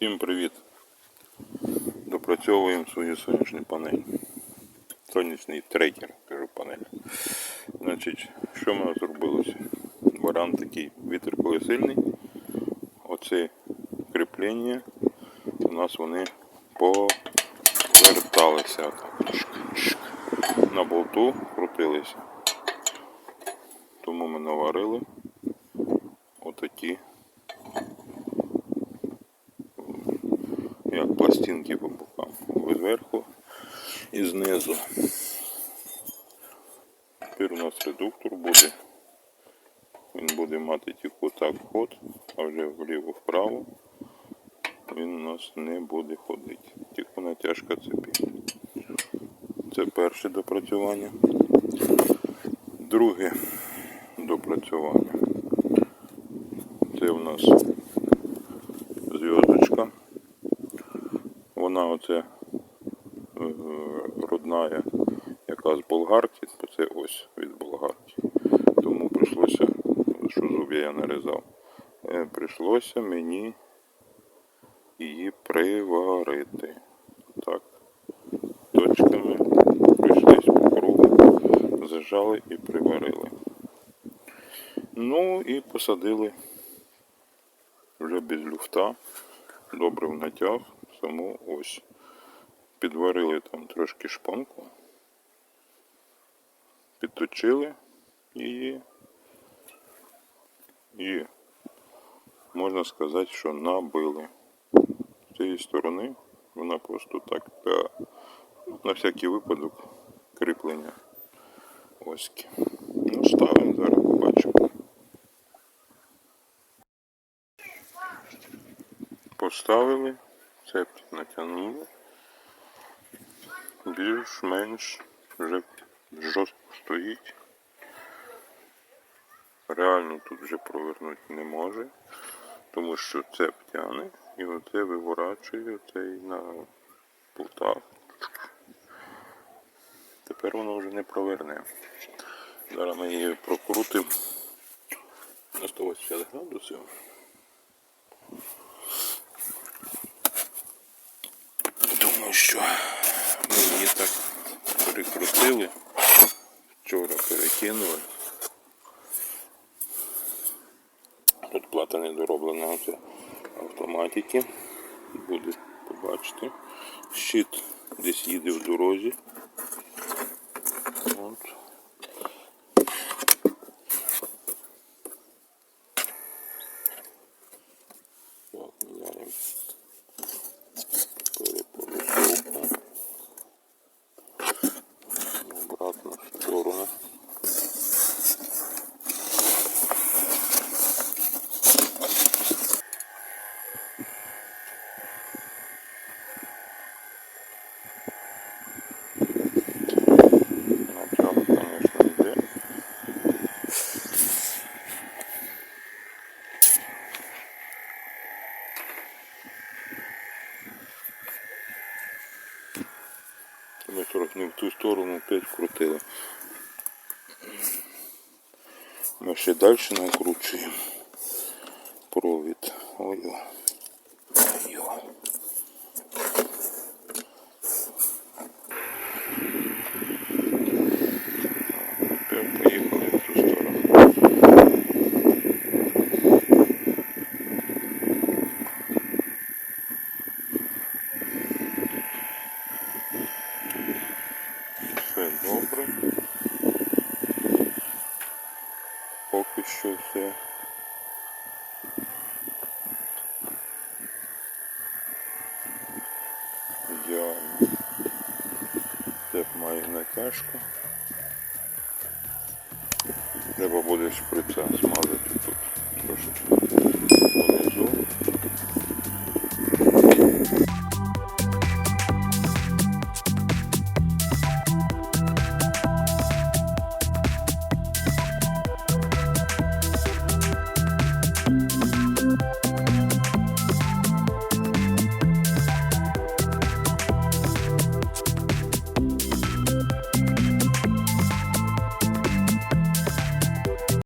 Всім привіт! Допрацьовуємо свою сонячну панель. Сонячний трекер, кажу панель. Значить, що в нас зробилося? Варіант такий. Вітер коли сильний. Оце кріплення. У нас вони поверталися. На болту крутилися. Тому ми наварили отакі пластинки по бокам. Зверху і знизу. Тепер у нас редуктор буде. Він буде мати тільки так ход, а вже вліво-вправо він у нас не буде ходити. Тільки натяжка цепі. Це перше допрацювання. Друге допрацювання. Це у нас Вона оце е, родная, яка з болгарки, то це ось від болгарки. Тому прийшлося, що зуб я нарізав, е, прийшлося мені її приварити. Так, точками прийшлись по кругу, зажали і приварили. Ну і посадили вже без люфта, добре в натяг, саму ось. Підварили там трошки шпонку, підточили її і можна сказати, що набили. З цієї сторони вона просто так та, на всякий випадок кріплення оськи. Ну, ставимо зараз побачимо. Поставили, цепь натягнули. Більш-менш вже жорстко стоїть. Реально тут вже провернути не може, тому що цеп тягне і оце виворачує оцей на плутах. Тепер воно вже не проверне. Зараз ми її прокрутимо на 180 градусів. Думаю, що ми її так перекрутили. Вчора перекинули. Тут плата не дороблена оце автоматики. Буде побачити. Щит десь їде в дорозі. От. Так, міняємо Ми трохи не в ту сторону опять крутили. Ми ще далі накручуємо провід. Ой. Ой. Тепер поїхали в ту сторону. Все добре. Поки що все. Ідеально. Це має натяжку. Треба буде шприца смазати